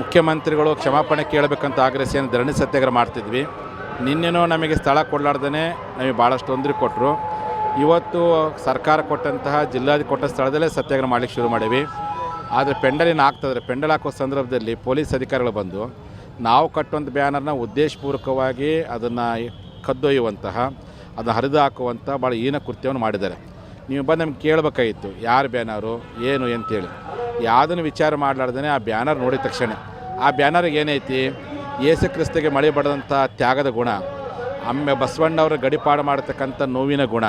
ಮುಖ್ಯಮಂತ್ರಿಗಳು ಕ್ಷಮಾಪಣೆ ಕೇಳಬೇಕಂತ ಆಗ್ರಹಿಸಿ ಏನು ಧರಣಿ ಸತ್ಯಾಗ್ರಹ ಮಾಡ್ತಿದ್ವಿ. ನಿನ್ನೆನೂ ನಮಗೆ ಸ್ಥಳ ಕೊಡಲಾರ್ದೇ ನಮಗೆ ಭಾಳಷ್ಟು ತೊಂದರೆ ಕೊಟ್ಟರು ಇವತ್ತು ಸರ್ಕಾರ ಕೊಟ್ಟಂತಹ ಜಿಲ್ಲಾಧಿ ಕೊಟ್ಟ ಸ್ಥಳದಲ್ಲೇ ಸತ್ಯಾಗ್ರಹ ಮಾಡಲಿಕ್ಕೆ ಶುರು ಮಾಡೀವಿ. ಆದರೆ ಪೆಂಡಲಿನ ಹಾಕ್ತಿದ್ರೆ ಪೆಂಡಲ್ ಹಾಕೋ ಸಂದರ್ಭದಲ್ಲಿ ಪೊಲೀಸ್ ಅಧಿಕಾರಿಗಳು ಬಂದು ನಾವು ಕಟ್ಟುವಂಥ ಬ್ಯಾನರ್ನ ಉದ್ದೇಶಪೂರ್ವಕವಾಗಿ ಅದನ್ನು ಕದ್ದೊಯ್ಯುವಂತಹ, ಅದನ್ನು ಹರಿದು ಹಾಕುವಂಥ ಭಾಳ ಹೀನ ಕೃತ್ಯವನ್ನು ಮಾಡಿದ್ದಾರೆ. ನೀವು ಬಂದು ನಮ್ಗೆ ಕೇಳಬೇಕಾಗಿತ್ತು, ಯಾರು ಬ್ಯಾನರು, ಏನು ಅಂತೇಳಿ. ಯಾವುದನ್ನು ವಿಚಾರ ಮಾಡಲಾರ್ದೇ ಆ ಬ್ಯಾನರ್ ನೋಡಿದ ತಕ್ಷಣ. ಆ ಬ್ಯಾನರ್ಗೆ ಏನೈತಿ? ಯೇಸು ಕ್ರಿಸ್ತಿಗೆ ಮಳೆ ಬಡದಂಥ ತ್ಯಾಗದ ಗುಣ ಆಮೇಲೆ ಬಸವಣ್ಣವರ ಗಡಿಪಾಡು ಮಾಡತಕ್ಕಂಥ ನೋವಿನ ಗುಣ,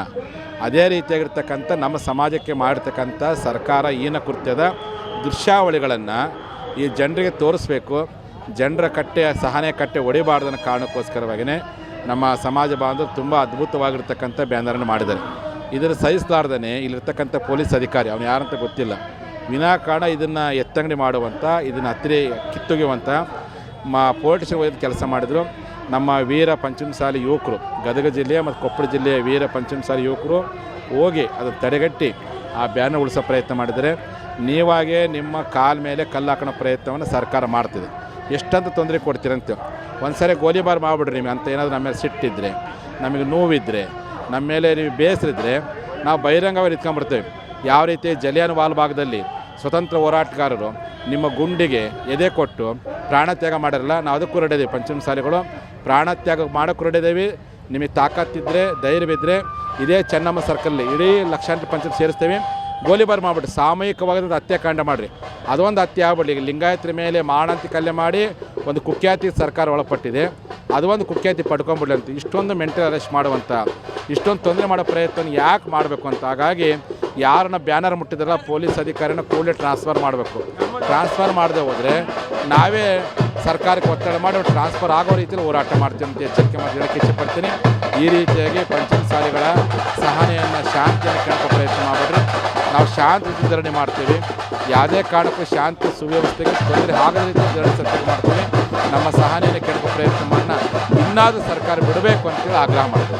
ಅದೇ ರೀತಿಯಾಗಿರ್ತಕ್ಕಂಥ ನಮ್ಮ ಸಮಾಜಕ್ಕೆ ಮಾಡಿರ್ತಕ್ಕಂಥ ಸರ್ಕಾರ ಈನ ಕೃತ್ಯದ ದೃಶ್ಯಾವಳಿಗಳನ್ನು ಈ ಜನರಿಗೆ ತೋರಿಸ್ಬೇಕು. ಜನರ ಕಟ್ಟೆ, ಸಹನೆ ಕಟ್ಟೆ ಒಡಿಬಾರ್ದನ್ನ ಕಾರಣಕ್ಕೋಸ್ಕರವಾಗಿಯೇ ನಮ್ಮ ಸಮಾಜ ಬಾಂಧವರು ತುಂಬ ಅದ್ಭುತವಾಗಿರ್ತಕ್ಕಂಥ ಬ್ಯಾನರನ್ನು ಮಾಡಿದ್ದಾರೆ. ಇದನ್ನು ಸಹಿಸಲಾರ್ದೇ ಇಲ್ಲಿರ್ತಕ್ಕಂಥ ಪೊಲೀಸ್ ಅಧಿಕಾರಿ, ಅವನು ಯಾರಂತ ಗೊತ್ತಿಲ್ಲ. ವಿನಾಕಾರಣ ಇದನ್ನು ಎತ್ತಂಗಡಿ ಮಾಡುವಂಥ ಇದನ್ನು ಹತ್ತಿರ ಕಿತ್ತೊಗೆಯುವಂಥ ಮಾ, ಪೊಲೀಸ್ ಒಯ್ದು ಕೆಲಸ ಮಾಡಿದರು. ನಮ್ಮ ವೀರ ಪಂಚಮಸಾಲಿ ಯುವಕರು, ಗದಗ ಜಿಲ್ಲೆಯ ಮತ್ತು ಕೊಪ್ಪಳ ಜಿಲ್ಲೆಯ ವೀರ ಪಂಚಮಸಾಲಿ ಯುವಕರು ಹೋಗಿ ಅದನ್ನು ತಡೆಗಟ್ಟಿ ಆ ಬ್ಯಾನರ್ ಉಳಿಸೋ ಪ್ರಯತ್ನ ಮಾಡಿದರೆ ನೀವಾಗೇ ನಿಮ್ಮ ಕಾಲ ಮೇಲೆ ಕಲ್ಲು ಪ್ರಯತ್ನವನ್ನು ಸರ್ಕಾರ ಮಾಡ್ತಿದೆ. ಎಷ್ಟಂತ ತೊಂದರೆ ಕೊಡ್ತೀರಂತ. ಒಂದು ಸರಿ ಗೋಲಿಬಾರ್ ಮಾಡಿಬಿಡ್ರಿ ನಿಮಗೆ ಅಂತ ಏನಾದರೂ ನಮ್ಮ ಮೇಲೆ ಸಿಟ್ಟಿದ್ರೆ, ನಮಗೆ ನೋವಿದ್ದರೆ ನಮ್ಮ ಮೇಲೆ ನೀವು ಬೇಸರಿದ್ರೆ ನಾವು ಬಹಿರಂಗವಾಗಿ ನಿಂತ್ಕೊಂಡ್ಬಿಡ್ತೇವೆ. ಯಾವ ರೀತಿ ಜಲಿಯನ್ ವಾಲ್ ಭಾಗದಲ್ಲಿ ಸ್ವತಂತ್ರ ಹೋರಾಟಗಾರರು ನಿಮ್ಮ ಗುಂಡಿಗೆ ಎದೆ ಕೊಟ್ಟು ಪ್ರಾಣತ್ಯಾಗ ಮಾಡಿರಲ್ಲ, ನಾವು ಅದಕ್ಕೂ ರೆಡಿದ್ದೀವಿ ಪಂಚಮಸಾಲಿಗಳು ಪ್ರಾಣತ್ಯಾಗ ಮಾಡೋಕ್ಕೂ ಹೊರಡಿದ್ದೀವಿ ನಿಮಗೆ ತಾಕತ್ತಿದ್ದರೆ ಧೈರ್ಯವಿದ್ದರೆ ಇದೇ ಚೆನ್ನಮ್ಮ ಸರ್ಕಲ್ಲಿ ಇಡೀ ಲಕ್ಷಾಂತರ ಪಂಚಮ ಸೇರಿಸ್ತೇವೆ. ಗೋಲಿಬಾರ್ ಮಾಡಿಬಿಟ್ಟು ಸಾಮೂಹಿಕವಾಗಿ ಹತ್ಯಾಕಾಂಡ ಮಾಡಿರಿ. ಅದೊಂದು ಹತ್ಯೆ ಆಗ್ಬಿಡಿ ಈಗ ಲಿಂಗಾಯತ್ರಿ ಮೇಲೆ ಮಾರಣಾಂತಿ ಕಲ್ಯ ಮಾಡಿ ಒಂದು ಕುಖ್ಯಾತಿ ಸರ್ಕಾರ ಒಳಪಟ್ಟಿದೆ. ಅದು ಒಂದು ಕುಖ್ಯಾತಿ ಪಡ್ಕೊಂಬಿಡ್ಲಿ ಅಂತ ಇಷ್ಟೊಂದು ಮೆಂಟಲ್ ಅರೆಸ್ಟ್ ಮಾಡುವಂಥ ಇಷ್ಟೊಂದು ತೊಂದರೆ ಮಾಡೋ ಪ್ರಯತ್ನ ಯಾಕೆ ಮಾಡಬೇಕು ಅಂತ? ಹಾಗಾಗಿ ಯಾರನ್ನ ಬ್ಯಾನರ್ ಮುಟ್ಟಿದಾರಲ್ಲ, ಪೊಲೀಸ್ ಅಧಿಕಾರಿನ ಕೂಡಲೇ ಟ್ರಾನ್ಸ್ಫರ್ ಮಾಡಬೇಕು. ಟ್ರಾನ್ಸ್ಫರ್ ಮಾಡದೆ ಹೋದರೆ ನಾವೇ ಸರ್ಕಾರಕ್ಕೆ ಒತ್ತಡ ಮಾಡಿ ಟ್ರಾನ್ಸ್ಫರ್ ಆಗೋ ರೀತಿಯಲ್ಲಿ ಹೋರಾಟ ಮಾಡ್ತೀವಿ ಅಂತ ಎಚ್ಚರಿಕೆ ಮಾಡಿ ಹೇಳಕ್ಕೆ ಇಷ್ಟಪಡ್ತೀನಿ. ಈ ರೀತಿಯಾಗಿ ಪಂಚಮಸಾಲಿಗಳ ಸಹನೆಯನ್ನು ಶಾಂತಿಯನ್ನು ಕಂಡು ಪ್ರಯತ್ನ ಮಾಡಿದ್ರೆ ನಾವು ಶಾಂತಿ ಸುಧಾರಣೆ ಮಾಡ್ತೀವಿ. ಯಾವುದೇ ಕಾರಣಕ್ಕೂ ಶಾಂತಿ ಸುವ್ಯವಸ್ಥೆಗೆ ತೊಂದರೆ ಆಗದ ರೀತಿ ಸುಧಾರಣೆ ಮಾಡ್ತೀವಿ. ನಮ್ಮ ಸಹನೆಯನ್ನು ಪ್ರಯತ್ನ ಪ್ರಯತ್ನವನ್ನು ಇನ್ನಾದರೂ ಸರ್ಕಾರ ಬಿಡಬೇಕು ಅಂತೇಳಿ ಆಗ್ರಹ ಮಾಡ್ತೀವಿ.